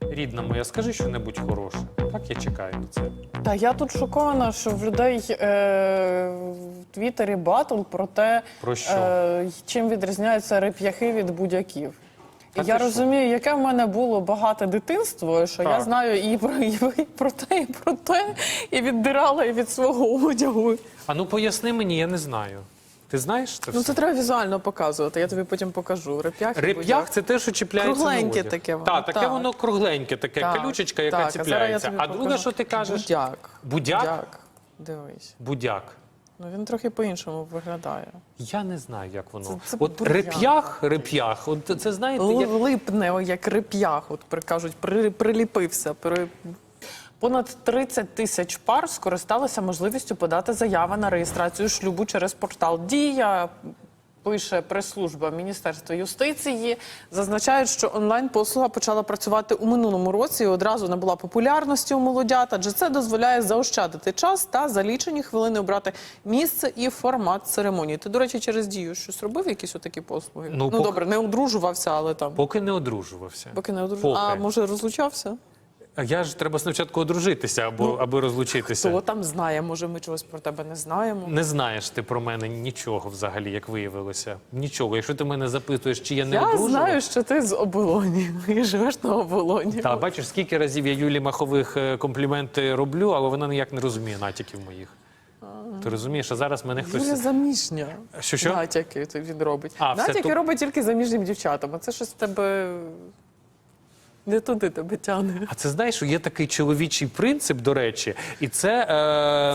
Рідна моя, скажи що-небудь хороше. Так я чекаю на це. Та я тут шокована, що в людей е, в Твіттері батл про те, Про що? Е, чим відрізняються реп'яхи від будь-яків. І я що? розумію, яке в мене було багате дитинство, що я знаю і про, і про те, і про те, і віддирала і від свого одягу. А ну поясни мені, я не знаю. Ти знаєш це Ну все? це треба візуально показувати, я тобі потім покажу. Реп'ях, Реп'ях це те, що чіпляється Кругленьке на таке воно, Так, таке так. воно кругленьке, таке Так, калючечка, яка так, а зараз я тобі А друге, що ти кажеш? Будяк. Будяк? Будяк. Дивись. Будяк. Ну він трохи по-іншому виглядає. Я не знаю, як воно. Це- це от бур'ян. реп'ях, реп'ях, от це знаєте, як... Липне, як реп'ях, от кажуть, при, приліпився. При... Понад 30 тисяч пар скористалися можливістю подати заяви на реєстрацію шлюбу через портал Дія. Пише прес-служба Міністерства юстиції. Зазначають, що онлайн-послуга почала працювати у минулому році і одразу набула популярності у молодят, адже це дозволяє заощадити час та за лічені хвилини обрати місце і формат церемонії. Ти, до речі, через дію щось робив, якісь отакі послуги? Ну, ну поки- добре, не одружувався, але там. поки не одружувався. Поки не одружувався. А може розлучався? А я ж треба спочатку одружитися, або, аби розлучитися. Хто там знає? Може, ми чогось про тебе не знаємо. Не знаєш ти про мене нічого взагалі, як виявилося. Нічого. Якщо ти мене запитуєш, чи я не Я одружував, знаю, що ти з оболоні і живеш на оболоні. Та бачиш, скільки разів я Юлі Махових е, компліменти роблю, але вона ніяк не розуміє натяків моїх. Ти розумієш, а зараз мене хтось. Юля заміжня. Що, що? Натяки він робить. А, все Натяки тут- робить тільки заміжнім дівчатам. А це щось в тебе не туди тебе тягне. А це знаєш, є такий чоловічий принцип, до речі, і це.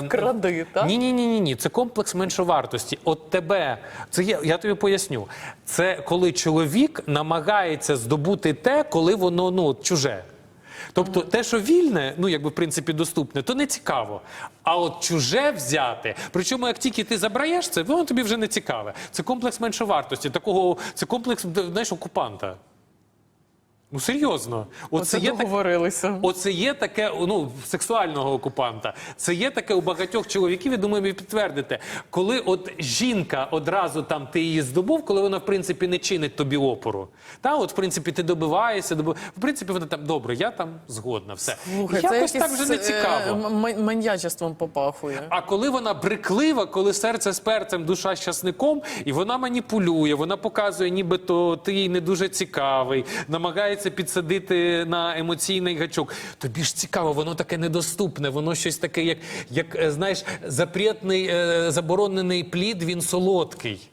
Е... Кради, так? Ні, ні, ні, ні, ні. Це комплекс меншовартості. От тебе, це є, я тобі поясню. Це коли чоловік намагається здобути те, коли воно ну чуже. Тобто те, що вільне, ну якби в принципі доступне, то не цікаво. А от чуже взяти, причому як тільки ти забраєш це, воно тобі вже не цікаве. Це комплекс меншовартості. Такого це комплекс знаєш, окупанта. Ну серйозно, Оце є так- Оце є таке ну, сексуального окупанта. Це є таке у багатьох чоловіків, я думаю, ви підтвердите. Коли от жінка одразу там ти її здобув, коли вона в принципі не чинить тобі опору. Та от в принципі ти добиваєшся, добив... в принципі, вона там добре, я там згодна, все. Слухай, Якось це так вже не е, цікаво. маньячеством попахує. А коли вона бриклива, коли серце з перцем, душа з часником, і вона маніпулює, вона показує, нібито ти їй не дуже цікавий, намагається підсадити на емоційний гачок. Тобі ж цікаво, воно таке недоступне, воно щось таке, як, як е, знаєш, запретний, е, заборонений плід, він солодкий.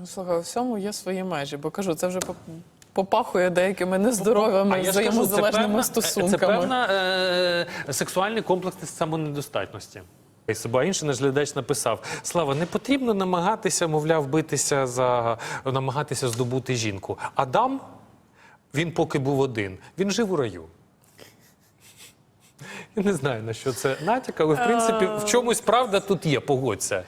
Ну, слухай, у всьому є свої межі, бо кажу, це вже попахує деякими нездоровими взаємозалежними певна- стосунками. Це певна е, сексуальний комплекс самонедостатності. А інший наш глядач написав: Слава, не потрібно намагатися, мовляв, битися за намагатися здобути жінку. Адам, він поки був один, він жив у раю. Я не знаю на що це натяк, але в принципі в чомусь правда тут є, погодься.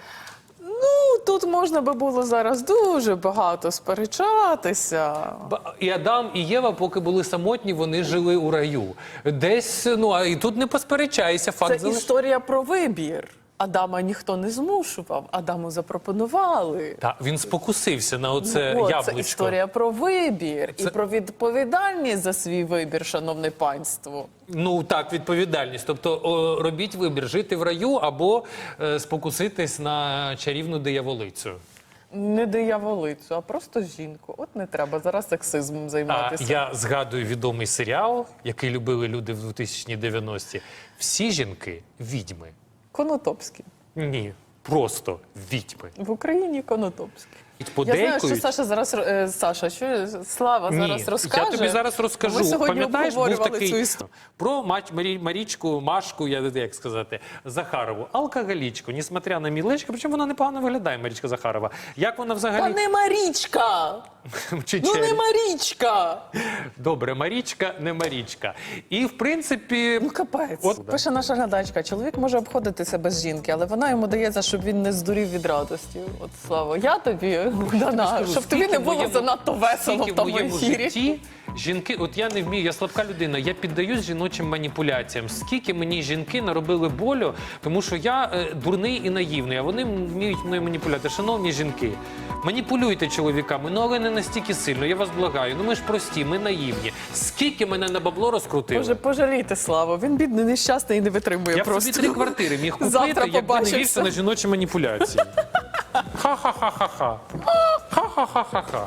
Ну, тут можна би було зараз дуже багато сперечатися. Ба- І Адам, і Єва, поки були самотні, вони жили у раю. Десь, ну а і тут не посперечайся, факт Це залиш- історія про вибір. Адама ніхто не змушував, Адаму запропонували. Та він спокусився на оце Ну, яблучко. це історія про вибір і про відповідальність за свій вибір, шановне панство. Ну так, відповідальність. Тобто о, робіть вибір жити в раю або е, спокуситись на чарівну дияволицю. Не дияволицю, а просто жінку. От не треба зараз сексизмом А я згадую відомий серіал, який любили люди в 2090-ті. Всі жінки відьми. Конотопський. Ні, просто відьми. В Україні Конотопський. Я знаю, що Саша зараз е, Саша, що Слава Ні, зараз розкаже. я тобі зараз розкажу. Ми сьогодні Пам'ятаєш, був такий цю історію. про Мач, Марі, Марічку, Машку, я як сказати, Захарову, алкоголічку, несмотря на мілечко, причому вона непогано виглядає, Марічка Захарова. Як вона Та взагалі не Марічка! Чи Ну не Марічка! Добре, Марічка, не Марічка. І в принципі, Ну капець. От- Пише наша глядачка, чоловік може обходитися без жінки, але вона йому дається, щоб він не здурів від радості. От слава, я тобі Дана, щоб тобі не було занадто весело в тому ефірі. Жінки, от я не вмію, я слабка людина, я піддаюсь жіночим маніпуляціям. Скільки мені жінки наробили болю, тому що я е, дурний і наївний, а вони вміють мною маніпулювати. Шановні жінки, маніпулюйте чоловіками, ну але не настільки сильно. Я вас благаю. Ну ми ж прості, ми наївні. Скільки мене на бабло розкрутили? Боже, пожалійте Славу. Він бідний, нещасний і не витримує я просто. собі три квартири міг купити, Завтра якби не вівся на жіночі маніпуляції. Ха-ха-ха-ха-ха. Ха-ха-ха-ха-ха.